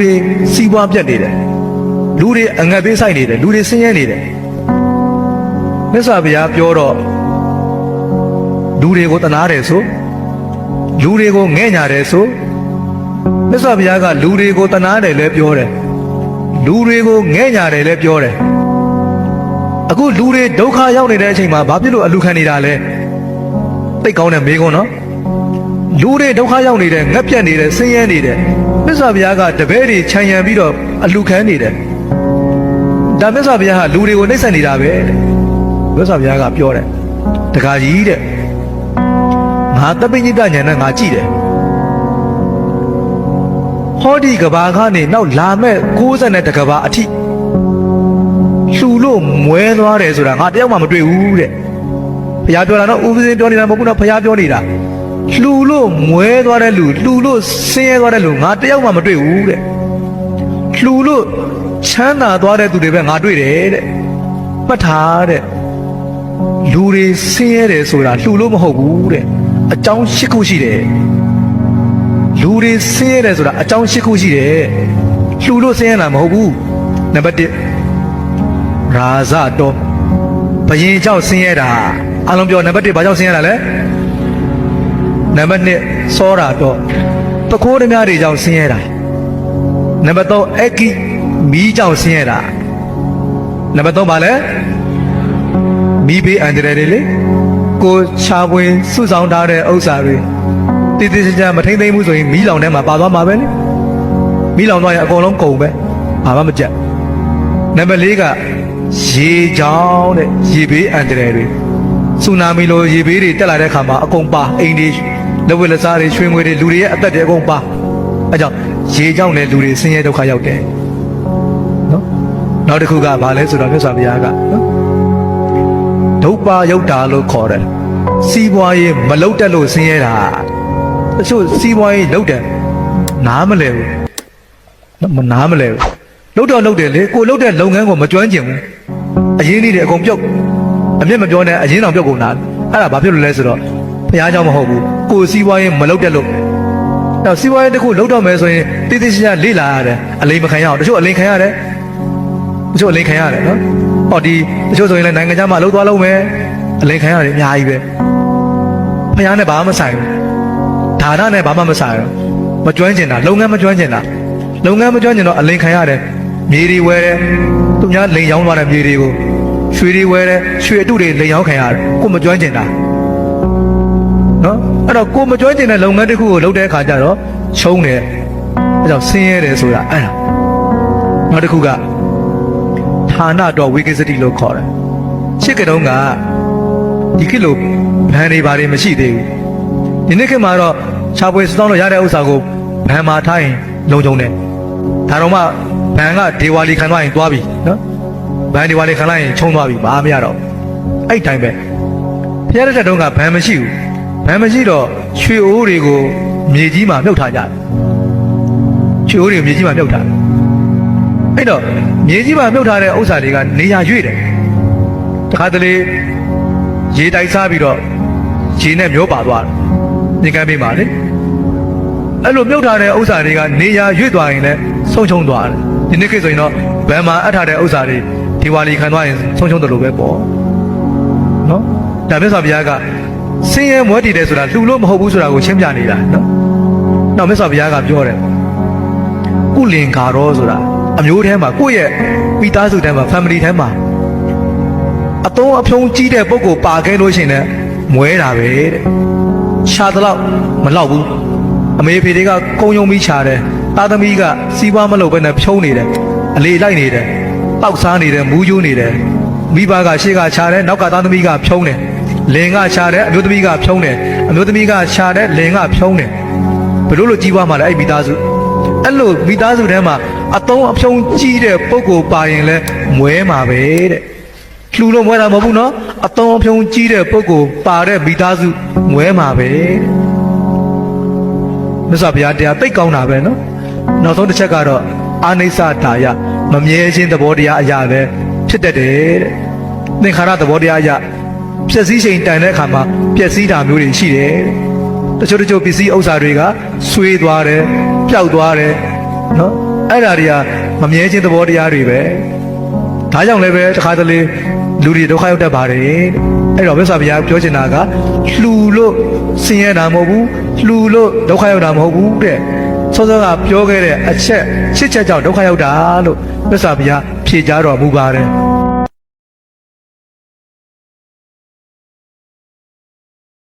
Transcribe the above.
တွေစီးပွားပြတ်နေတယ်လူတွေအငတ်ပေးဆိုင်နေတယ်လူတွေဆင်းရဲနေတယ်မြတ်စွာဘုရားပြောတော့လူတွေကိုတနာတယ်ဆိုလူတွေကိုငဲ့ညာတယ်ဆိုမြတ်စွာဘုရားကလူတွေကိုတနာတယ်လည်းပြောတယ်လူတွေကိုငဲ့ညာတယ်လည်းပြောတယ်အခုလူတွေဒုက္ခရောက်နေတဲ့အချိန်မှာဘာဖြစ်လို့အလူခံနေတာလဲသိတ်ကောင်းတဲ့မေးခွန်းနော်လူတွေဒုက္ခရောက်နေတယ်ငက်ပြတ်နေတယ်ဆင်းရဲနေတယ်မြ တ်စွာဘုရားကတပည့်တွေခြံရံပြီးတော့အလူခံနေတယ်ဒါမြတ်စွာဘုရားဟာလူတွေကိုနှိပ်စက်နေတာပဲတဲ့မြတ်စွာဘုရားကပြောတယ်တခါကြီးတဲ့ငါတပိညိတညာနဲ့ငါကြည့်တယ်ဟောဒီကဘာကနေနောက်လာမဲ့60တကဘာအထိလှူလို့မွဲသွားတယ်ဆိုတာငါတယောက်မှမတွေ့ဘူးတဲ့ဘုရားပြောတာနော်ဥပဇင်းပြောနေတာမဟုတ်ဘူးနော်ဘုရားပြောနေတာ လှူလို့မွဲသွားတဲ့လူလှူလို့ဆင်းရဲသွားတဲ့လူငါတယောက်မှမတွေ့ဘူးတဲ့လှူလို့ချမ်းသာသွားတဲ့သူတွေပဲငါတွေ့တယ်တဲ့မှတ်ထားတဲ့လူတွေဆင်းရဲတယ်ဆိုတာလှူလို့မဟုတ်ဘူးတဲ့အကြောင်းရှစ်ခုရှိတယ်လူတွေဆင်းရဲတယ်ဆိုတာအကြောင်းရှစ်ခုရှိတယ်လှူလို့ဆင်းရဲတာမဟုတ်ဘူးနံပါတ်1ရာဇတော်ဘယင်ကြောင့်ဆင်းရဲတာအလုံးပြောနံပါတ်1ဘာကြောင့်ဆင်းရဲတာလဲ နံပါတ်1စောတာတော့ပခိုးဓမြတွေကြောင့်ဆင်းရဲတာနံပါတ်3အကိမီးကြောင့်ဆင်းရဲတာနံပါတ်3ပါလဲမီးဘေးအန္တရာယ်တွေလေကိုချာပွင်စုဆောင်ထားတဲ့ဥစ္စာတွေတည်တည်ချာချာမထိမ့်သိမ့်မှုဆိုရင်မီးလောင်ထဲမှာပါသွားမှာပဲလေမီးလောင်သွားရင်အကုန်လုံးကုန်ပဲဘာမှမကြက်နံပါတ်4ကရေကြောင်းတဲ့ရေဘေးအန္တရာယ်တွေဆူနာမီလိုရေဘေးတွေတက်လာတဲ့ခါမှာအကုန်ပါအိမ်တွေ လက်ဝဲလက်စားတွေရွှေငွေတွေလူတွေရဲ့အသက်တွေအကုန်ပါအဲကြောင့်ရေကြောင်းနဲ့လူတွေဆင်းရဲဒုက္ခရောက်တယ်နော်နောက်တစ်ခုကဘာလဲဆိုတော့မြတ်စွာဘုရားကနော်ဒုပ္ပါယုတ်တာလို့ခေါ်တယ်စီးပွားရေးမလုတ်တက်လို့ဆင်းရဲတာတချို့စီးပွားရေးလုတ်တယ်နားမလဲဘူးမနားမလဲဘူးလုတ်တော့လုတ်တယ်လေကိုလုတ်တဲ့လုပ်ငန်းကိုမကျွမ်းကျင်ဘူးအရင်းလေးတွေအကုန်ပြုတ်အမျက်မပြောနဲ့အရင်းတော်ပြုတ်ကုန်တာအဲ့ဒါဘာဖြစ်လို့လဲဆိုတော့ ဘုရားเจ้าမဟုတ်ဘူးကိုစီးပွားရေးမလုတ်တက်လို့အဲ့စီးပွားရေးတစ်ခုလုတ်တော့မယ်ဆိုရင်တိတိကျကျလေ့လာရတယ်အလိမ်မခံရအောင်တချို့အလိမ်ခံရတယ်တချို့အလိမ်ခံရတယ်နော်ဟောဒီတချို့ဆိုရင်လည်းနိုင်ငံခြားမှာလှုပ်သွားလုံးမယ်အလိမ်ခံရတယ်အများကြီးပဲဘုရားနဲ့ဘာမှမဆိုင်ဘူးဒါနနဲ့ဘာမှမဆိုင်ဘူးမကျွမ်းကျင်တာလုပ်ငန်းမကျွမ်းကျင်တာလုပ်ငန်းမကျွမ်းကျင်တော့အလိမ်ခံရတယ်မြေတွေဝယ်တယ်သူများလိန်ရောင်းသွားတဲ့မြေတွေကိုရွှေတွေဝယ်တယ်ရွှေအတုတွေလိန်ရောင်းခံရတယ်ကိုမကျွမ်းကျင်တာ နော်အဲ့တော့ကိုမကျွမ်းကျင်တဲ့လုပ်ငန်းတစ်ခုကိုလုပ်တဲ့အခါကျတော့ချုံးတယ်အဲကြောင့်ဆင်းရဲတယ်ဆိုတာအဲ့ဒါနောက်တစ်ခုကဌာနတော်ဝိကစ္စတိလို့ခေါ်တယ်ရှစ်ကတုံးကဒီခေတ်လိုဘန်တွေဘာတွေမရှိသေးဘူးဒီနေ့ခေတ်မှာတော့ခြာပွေစတောင်းလို့ရတဲ့ဥစ္စာကိုဘန်မှာထားရင်လုံခြုံတယ်ဒါတော့မှဘန်ကဒေဝါလီခံသွားရင်သွားပြီနော်ဘန်ဒေဝါလီခံလိုက်ရင်ချုံသွားပြီဘာမှမရတော့ဘူးအဲ့တိုင်းပဲဖျက်တဲ့တုန်းကဘန်မရှိဘူး ဘန်မရှိတော့ရွှေအိုးတွေကိုမြေကြီးမှာမြုပ်ထားကြတယ်ရွှေအိုးတွေကိုမြေကြီးမှာမြုပ်ထားတယ်အဲ့တော့မြေကြီးမှာမြုပ်ထားတဲ့ဥစ္စာတွေကနေရာရွေ့တယ်တခါတလေရေတိုက်စားပြီးတော့ရေနဲ့မျောပါသွားတယ်ညကမ်းပေးပါလေအဲ့လိုမြုပ်ထားတဲ့ဥစ္စာတွေကနေရာရွေ့သွားရင်လည်းဆုံးရှုံးသွားတယ်ဒီနေ့ခေတ်ဆိုရင်တော့ဘန်မှာအပ်ထားတဲ့ဥစ္စာတွေဒီဝါလီခံသွားရင်ဆုံးရှုံးတယ်လို့ပဲပေါ့နော်ဒါမြတ်စွာဘုရားက ဆင်းရဲမွဲတည်တယ်ဆိုတာလှူလို့မဟုတ်ဘူးဆိုတာကိုရှင်းပြနေတာနော်နောက်မြတ်စွာဘုရားကပြောတယ်ကုလင်္ကာရောဆိုတာအမျိုးထဲမှာကိုယ့်ရဲ့မိသားစုထဲမှာ family ထဲမှာအတုံးအဖြုံးကြီးတဲ့ပုံကိုပါခဲ့လို့ရှိရင်လည်းမွဲတာပဲတဲ့ရှာတော့မလောက်ဘူးအမေဖေတွေကကုံယုံပြီးခြာတယ်သားသမီးကစီးပွားမလုပ်ဘဲနဲ့ဖြုံးနေတယ်အလေလိုက်နေတယ်တောက်စားနေတယ်မူးကျိုးနေတယ်မိဘကရှေ့ကခြာတယ်နောက်ကသားသမီးကဖြုံးတယ် လင်ကခြာတယ်အမျိုးသမီးကဖြုံးတယ်အမျိုးသမီးကခြာတယ်လင်ကဖြုံးတယ်ဘယ်လိုလိုကြီးပွားမှလဲအဲ့မိသားစုအဲ့လိုမိသားစုထဲမှာအတုံးအဖြုံးကြီးတဲ့ပုံကိုပါရင်လဲမွဲမှာပဲတဲ့လှူလို့မွဲတာမဟုတ်ဘူးနော်အတုံးအဖြုံးကြီးတဲ့ပုံကိုပါတဲ့မိသားစုမွဲမှာပဲတဲ့မြတ်စွာဘုရားတရားသိတ်ကောင်းတာပဲနော်နောက်ဆုံးတစ်ချက်ကတော့အာနိစ္စဒါယမမြဲခြင်းသဘောတရားအရာပဲဖြစ်တတ်တယ်တဲ့သင်္ခါရသဘောတရားအရာ ပျက်စီးချိန်တန်တဲ့အခါမှာပျက်စီးတာမျိုးတွေရှိတယ်တဲ့တချို့တချို့ပစ္စည်းဥစ္စာတွေကဆွေးသွားတယ်ပျောက်သွားတယ်နော်အဲ့ဒါတွေကမမြဲခြင်းသဘောတရားတွေပဲဒါကြောင့်လည်းပဲတခါတလေလူတွေဒုက္ခရောက်တတ်ပါတယ်တဲ့အဲ့တော့မြတ်စွာဘုရားပြောချင်တာကလှူလို့ဆင်းရဲတာမဟုတ်ဘူးလှူလို့ဒုက္ခရောက်တာမဟုတ်ဘူးတဲ့စောစောကပြောခဲ့တဲ့အချက်ရှစ်ချက်ကြောင့်ဒုက္ခရောက်တာလို့မြတ်စွာဘုရားဖြေကြားတော်မူပါတယ်